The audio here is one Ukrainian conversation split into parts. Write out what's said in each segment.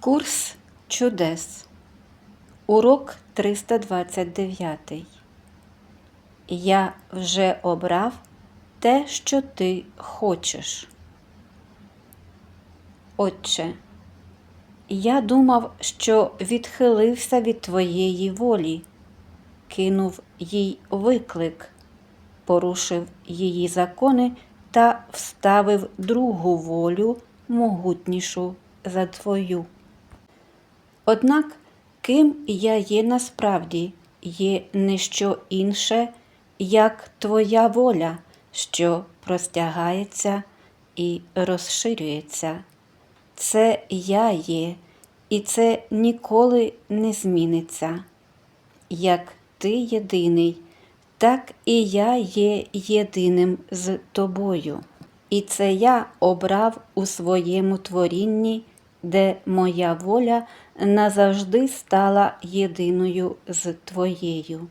Курс чудес. Урок 329. Я вже обрав те, що ти хочеш. Отче, я думав, що відхилився від твоєї волі, кинув їй виклик, порушив її закони та вставив другу волю могутнішу за твою. Однак, ким я є насправді, є не що інше, як твоя воля, що простягається і розширюється. Це я є, і це ніколи не зміниться. Як ти єдиний, так і я є єдиним з тобою. І це я обрав у своєму творінні, де моя воля назавжди стала єдиною з твоєю.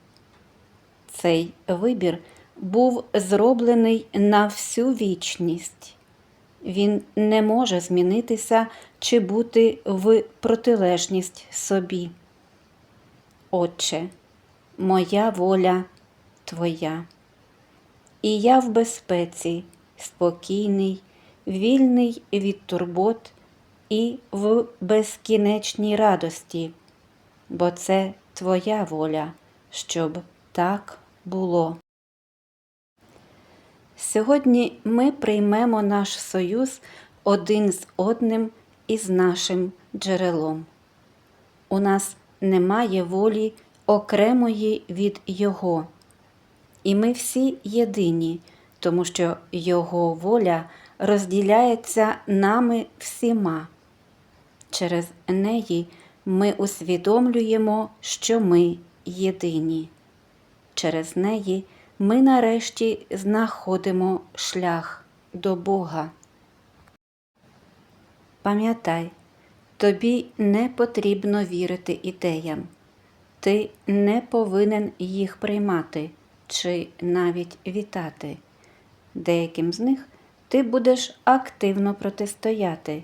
Цей вибір був зроблений на всю вічність. Він не може змінитися чи бути в протилежність собі. Отче, моя воля Твоя. І я в безпеці, спокійний, вільний від турбот і в безкінечній радості, бо це Твоя воля, щоб так було. Сьогодні ми приймемо наш союз один з одним і з нашим джерелом. У нас немає волі окремої від Його, і ми всі єдині, тому що Його воля розділяється нами всіма. Через неї ми усвідомлюємо, що ми єдині. Через неї ми нарешті знаходимо шлях до Бога. Пам'ятай, тобі не потрібно вірити ідеям, ти не повинен їх приймати чи навіть вітати. Деяким з них ти будеш активно протистояти.